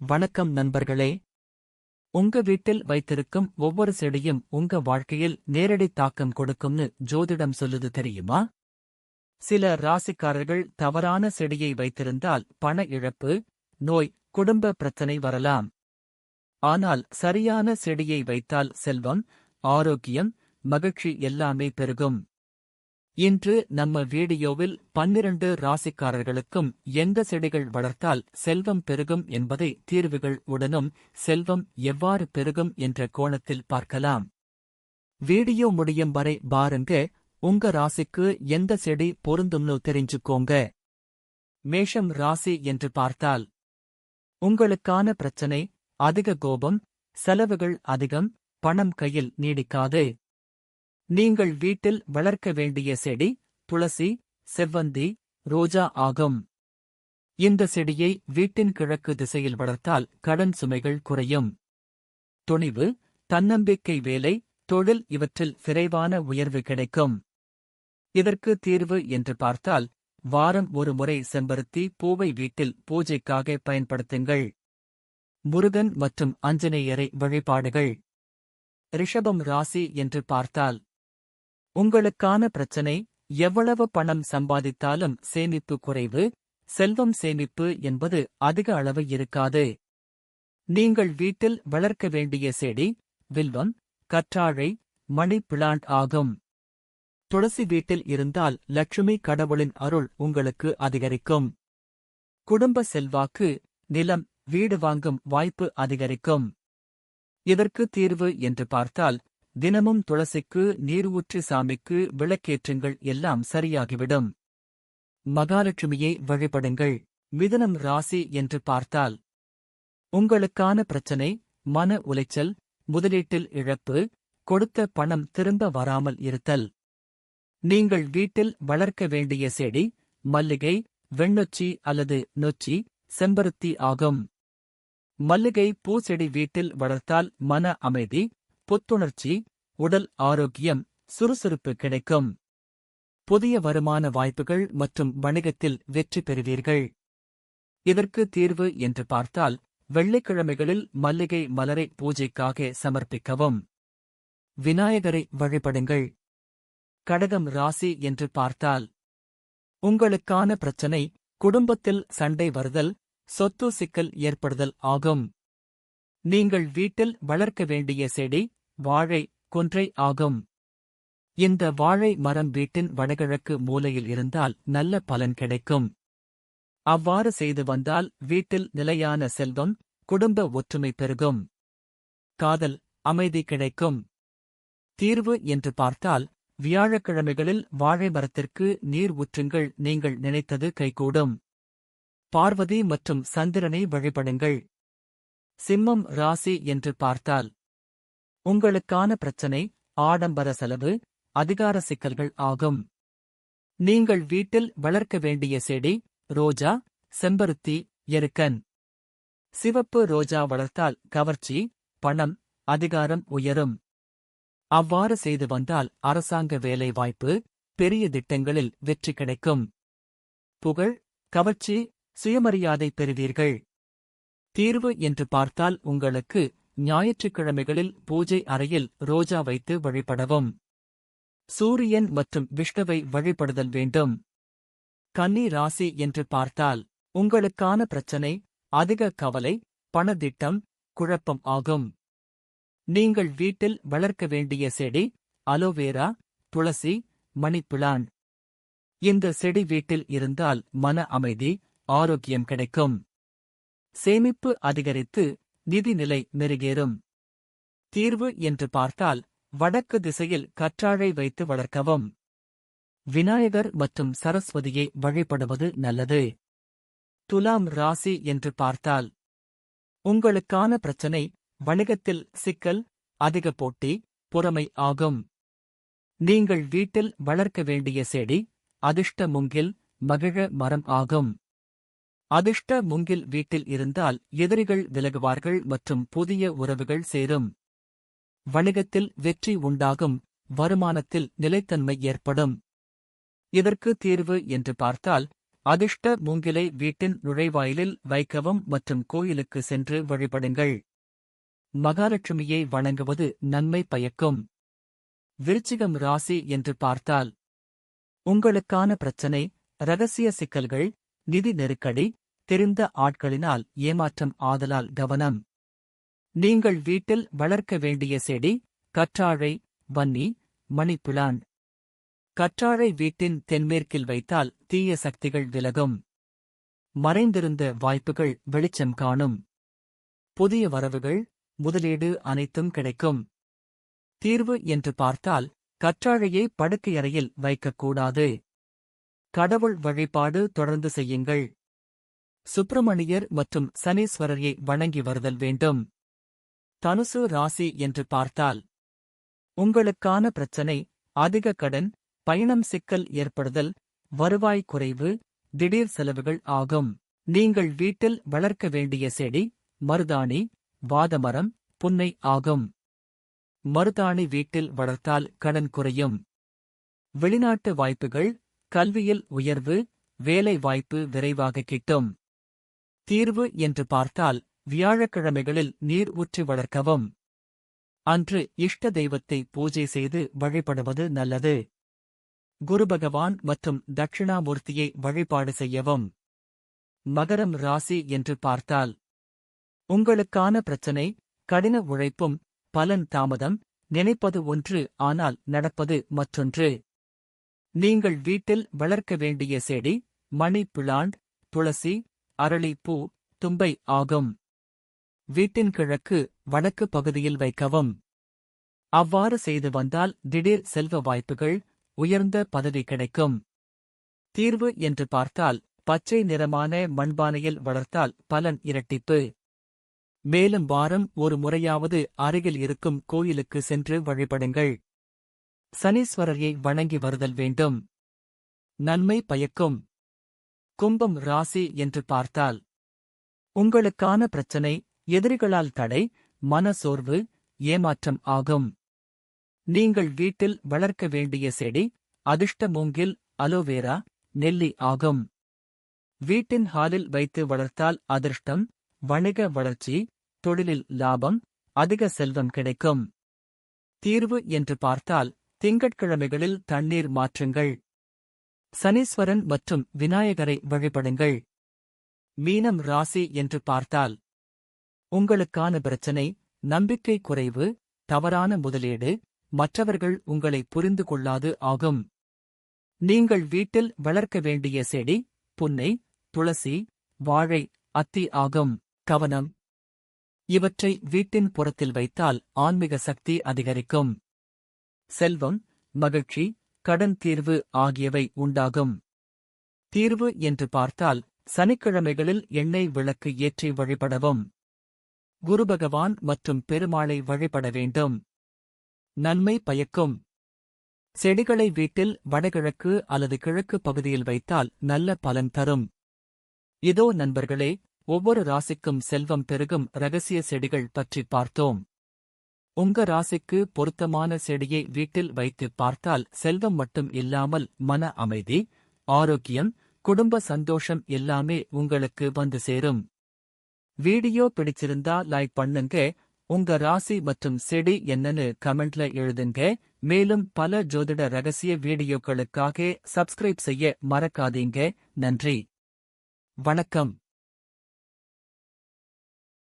வணக்கம் நண்பர்களே. உங்க வீட்டில் வைத்திருக்கும் ஒவ்வொரு செடியும் உங்க வாழ்க்கையில் நேரடி தாக்கம் கொடுக்கும்னு ஜோதிடம் சொல்லுது தெரியுமா? சில ராசிக்காரர்கள் தவறான செடியை வைத்திருந்தால் பண இழப்பு நோய் குடும்ப பிரச்சனை வரலாம். ஆனால் சரியான செடியை வைத்தால் செல்வம் ஆரோக்கியம் மகிழ்ச்சி எல்லாமே பெருகும். இன்று நம்ம வீடியோவில் பன்னிரண்டு ராசிக்காரர்களுக்கும் எந்த செடிகள் வளர்த்தால் செல்வம் பெருகும் என்பதை தீர்வுகள் உடனும் செல்வம் எவ்வாறு பெருகும் என்ற கோணத்தில் பார்க்கலாம். வீடியோ முடியும் வரை பாருங்க உங்க ராசிக்கு எந்த செடி பொருந்தும்னு தெரிஞ்சுக்கோங்க. மேஷம் ராசி என்று பார்த்தால் உங்களுக்கான பிரச்சனை அதிக கோபம் செலவுகள் அதிகம் பணம் கையில் நீடிக்காது. நீங்கள் வீட்டில் வளர்க்க வேண்டிய செடி துளசி செவ்வந்தி ரோஜா ஆகும். இந்த செடியை வீட்டின் கிழக்கு திசையில் வளர்த்தால் கடன் சுமைகள் குறையும். துணிவு தன்னம்பிக்கை வேலை தொழில் இவற்றில் விரைவான உயர்வு கிடைக்கும். இதற்கு தீர்வு என்று பார்த்தால் வாரம் ஒரு முறை செம்பருத்தி பூவை வீட்டில் பூஜைக்காக பயன்படுத்துங்கள். முருகன் மற்றும் அஞ்சனேயரை வழிபாடுகள். ரிஷபம் ராசி என்று பார்த்தால் உங்களுக்கான பிரச்சனை எவ்வளவு பணம் சம்பாதித்தாலும் சேமிப்பு குறைவு செல்வம் சேமிப்பு என்பது அதிக அளவு இருக்காது. நீங்கள் வீட்டில் வளர்க்க வேண்டிய செடி வில்வம் கற்றாழை மணி பிளான்ட் ஆகும். துளசி வீட்டில் இருந்தால் லட்சுமி கடவுளின் அருள் உங்களுக்கு அதிகரிக்கும். குடும்ப செல்வாக்கு நிலம் வீடு வாங்கும் வாய்ப்பு அதிகரிக்கும். இதற்கு தீர்வு என்று பார்த்தால் தினமும் துளசிக்கு நீர் ஊற்றி சாமிக்கு விளக்கேற்றுங்கள் எல்லாம் சரியாகிவிடும். மகாலட்சுமியை வழிபடுங்கள். மிதனம் ராசி என்று பார்த்தால் உங்களுக்கான பிரச்சனை மன உளைச்சல் முதலீட்டில் இழப்பு கொடுத்த பணம் திரும்ப வராமல் இருத்தல். நீங்கள் வீட்டில் வளர்க்க வேண்டிய செடி மல்லிகை வெண்ணொச்சி அல்லது நொச்சி செம்பருத்தி ஆகும். மல்லிகை பூச்செடி வீட்டில் வளர்த்தால் மன அமைதி புத்துணர்ச்சி உடல் ஆரோக்கியம் சுறுசுறுப்பு கிடைக்கும். புதிய வருமான வாய்ப்புகள் மற்றும் வணிகத்தில் வெற்றி பெறுவீர்கள். இதற்கு தீர்வு என்று பார்த்தால் வெள்ளிக்கிழமைகளில் மல்லிகை மலரை பூஜைக்காக சமர்ப்பிக்கவும். விநாயகரை வழிபடுங்கள். கடகம் ராசி என்று பார்த்தால் உங்களுக்கான பிரச்சனை குடும்பத்தில் சண்டை வருதல் சொத்து சிக்கல் ஏற்படுதல் ஆகும். நீங்கள் வீட்டில் வளர்க்க வேண்டிய செடி வாழை கொன்றை ஆகும். இந்த வாழை மரம் வீட்டின் வடகிழக்கு மூலையில் இருந்தால் நல்ல பலன் கிடைக்கும். அவ்வாறு செய்து வந்தால் வீட்டில் நிலையான செல்வம் குடும்ப ஒற்றுமை பெருகும். காதல் அமைதி கிடைக்கும். தீர்வு என்று பார்த்தால் வியாழக்கிழமைகளில் வாழை மரத்திற்கு நீர் ஊற்றுங்கள் நீங்கள் நினைத்தது கைகூடும். பார்வதி மற்றும் சந்திரனை வழிபடுங்கள். சிம்மம் ராசி என்று பார்த்தால் உங்களுக்கான பிரச்சனை ஆடம்பர செலவு அதிகார சிக்கல்கள் ஆகும். நீங்கள் வீட்டில் வளர்க்க வேண்டிய செடி ரோஜா செம்பருத்தி எருக்கன். சிவப்பு ரோஜா வளர்த்தால் கவர்ச்சி பணம் அதிகாரம் உயரும். அவ்வாறு செய்து வந்தால் அரசாங்க வேலை வாய்ப்பு பெரிய திட்டங்களில் வெற்றி கிடைக்கும். புகழ் கவர்ச்சி சுயமரியாதை பெறுவீர்கள். தீர்வு என்று பார்த்தால் உங்களுக்கு ஞாயிற்றுக்கிழமைகளில் பூஜை அறையில் ரோஜா வைத்து வழிபடவும். சூரியன் மற்றும் விஷ்ணுவை வழிபடுதல் வேண்டும். கன்னி ராசி என்று பார்த்தால் உங்களுக்கான பிரச்சனை அதிக கவலை பணதிட்டம் குழப்பம் ஆகும். நீங்கள் வீட்டில் வளர்க்க வேண்டிய செடி அலோவேரா துளசி மணிப்பிளான். இந்த செடி வீட்டில் இருந்தால் மன அமைதி ஆரோக்கியம் கிடைக்கும். சேமிப்பு அதிகரித்து நிதிநிலை மெருகேறும் தீர்வு என்று பார்த்தால் வடக்கு திசையில் கற்றாழை வைத்து வளர்க்கவும். விநாயகர் மற்றும் சரஸ்வதியை வழிபடுவது நல்லது. துலாம் ராசி என்று பார்த்தால் உங்களுக்கான பிரச்சனை வணிகத்தில் சிக்கல் அதிக போட்டி புறமை ஆகும். நீங்கள் வீட்டில் வளர்க்க வேண்டிய செடி அதிர்ஷ்ட முங்கில் மகிழ மரம் ஆகும். அதிர்ஷ்ட முங்கில் வீட்டில் இருந்தால் எதிரிகள் விலகுவார்கள் மற்றும் புதிய உறவுகள் சேரும். வணிகத்தில் வெற்றி உண்டாகும் வருமானத்தில் நிலைத்தன்மை ஏற்படும். இதற்கு தீர்வு என்று பார்த்தால் அதிர்ஷ்ட மூங்கிலை வீட்டின் நுழைவாயிலில் வைக்கவும் மற்றும் கோயிலுக்கு சென்று வழிபடுங்கள். மகாலட்சுமியை வணங்குவது நன்மை பயக்கும். விருச்சிகம் ராசி என்று பார்த்தால் உங்களுக்கான பிரச்சனை ரகசிய சிக்கல்கள் நிதி நெருக்கடி தெரிந்த ஆட்களினால் ஏமாற்றம் ஆதலால் கவனம். நீங்கள் வீட்டில் வளர்க்க வேண்டிய செடி கற்றாழை வன்னி மணிப்பிளான் கற்றாழை வீட்டின் தென்மேற்கில் வைத்தால் தீய சக்திகள் விலகும். மறைந்திருந்த வாய்ப்புகள் வெளிச்சம் காணும். புதிய வரவுகள் முதலீடு அனைத்தும் கிடைக்கும். தீர்வு என்று பார்த்தால் கற்றாழையை படுக்கையறையில் வைக்கக்கூடாது. கடவுள் வழிபாடு தொடர்ந்து செய்யுங்கள். சுப்பிரமணியர் மற்றும் சனீஸ்வரரை வணங்கி வருதல் வேண்டும். தனுசு ராசி என்று பார்த்தால் உங்களுக்கான பிரச்சனை அதிக கடன் பயணம் சிக்கல் ஏற்படுதல் வருவாய் குறைவு திடீர் செலவுகள் ஆகும். நீங்கள் வீட்டில் வளர்க்க வேண்டிய செடி மருதாணி வாதமரம் புன்னை ஆகும். மருதாணி வீட்டில் வளர்த்தால் கடன் குறையும். வெளிநாட்டு வாய்ப்புகள் கல்வியில் உயர்வு வேலை வாய்ப்பு விரைவாக கிட்டும். தீர்வு என்று பார்த்தால் வியாழக்கிழமைகளில் நீர் ஊற்றி வளர்க்கவும். அன்று இஷ்ட தெய்வத்தை பூஜை செய்து வழிபடுவது நல்லது. குரு பகவான் மற்றும் தட்சிணாமூர்த்தியை வழிபாடு செய்யவும். மகரம் ராசி என்று பார்த்தால் உங்களுக்கான பிரச்சனை கடின உழைப்பும் பலன் தாமதம் நினைப்பது ஒன்று ஆனால் நடப்பது மற்றொன்று. நீங்கள் வீட்டில் வளர்க்க வேண்டிய செடி மணி பிளாண்ட் துளசி அரளிப்பூ தும்பை ஆகும். வீட்டின் கிழக்கு வடக்கு பகுதியில் வைக்கவும். அவ்வாறு செய்து வந்தால் திடீர் செல்வ வாய்ப்புகள் உயர்ந்த பதவி கிடைக்கும். தீர்வு என்று பார்த்தால் பச்சை நிறமான மண்பானையில் வளர்த்தால் பலன் இரட்டிப்பு. மேலும் வாரம் ஒரு முறையாவது அருகில் இருக்கும் கோயிலுக்கு சென்று வழிபடுங்கள். சனீஸ்வரரை வணங்கி வருதல் வேண்டும். நன்மை பயக்கும். கும்பம் ராசி என்று பார்த்தால் உங்களுக்கான பிரச்சனை எதிரிகளால் தடை மனசோர்வு ஏமாற்றம் ஆகும். நீங்கள் வீட்டில் வளர்க்க வேண்டிய செடி அதிர்ஷ்ட மூங்கில் அலோவேரா நெல்லி ஆகும். வீட்டின் ஹாலில் வைத்து வளர்த்தால் அதிர்ஷ்டம் வணிக வளர்ச்சி தொழிலில் லாபம் அதிக செல்வம் கிடைக்கும். தீர்வு என்று பார்த்தால் திங்கட்கிழமைகளில் தண்ணீர் மாற்றுங்கள். சனீஸ்வரன் மற்றும் விநாயகரை வழிபடுங்கள். மீனம் ராசி என்று பார்த்தால் உங்களுக்கான பிரச்சனை நம்பிக்கை குறைவு தவறான முதலீடு மற்றவர்கள் உங்களை புரிந்து கொள்ளாது ஆகும். நீங்கள் வீட்டில் வளர்க்க வேண்டிய செடி புன்னை துளசி வாழை அத்தி ஆகும். கவனம். இவற்றை வீட்டின் புறத்தில் வைத்தால் ஆன்மீக சக்தி அதிகரிக்கும். செல்வம் மகிழ்ச்சி கடன் தீர்வு ஆகியவை உண்டாகும். தீர்வு என்று பார்த்தால் சனிக்கிழமைகளில் எண்ணெய் விளக்கு ஏற்றி வழிபடவும். குரு பகவான் மற்றும் பெருமாளை வழிபட வேண்டும். நன்மை பயக்கும். செடிகளை வீட்டில் வடகிழக்கு அல்லது கிழக்கு பகுதியில் வைத்தால் நல்ல பலன் தரும். இதோ நண்பர்களே ஒவ்வொரு ராசிக்கும் செல்வம் பெருகும் ரகசிய செடிகள் பற்றி பார்த்தோம். உங்க ராசிக்கு பொருத்தமான செடியை வீட்டில் வைத்து பார்த்தால் செல்வம் மட்டும் இல்லாமல் மன அமைதி ஆரோக்கியம் குடும்ப சந்தோஷம் எல்லாமே உங்களுக்கு வந்து சேரும். வீடியோ பிடிச்சிருந்தா லைக் பண்ணுங்க. உங்க ராசி மற்றும் செடி என்னன்னு கமெண்ட்ல எழுதுங்க. மேலும் பல ஜோதிட ரகசிய வீடியோக்களுக்காக சப்ஸ்கிரைப் செய்ய மறக்காதீங்க. நன்றி. வணக்கம்.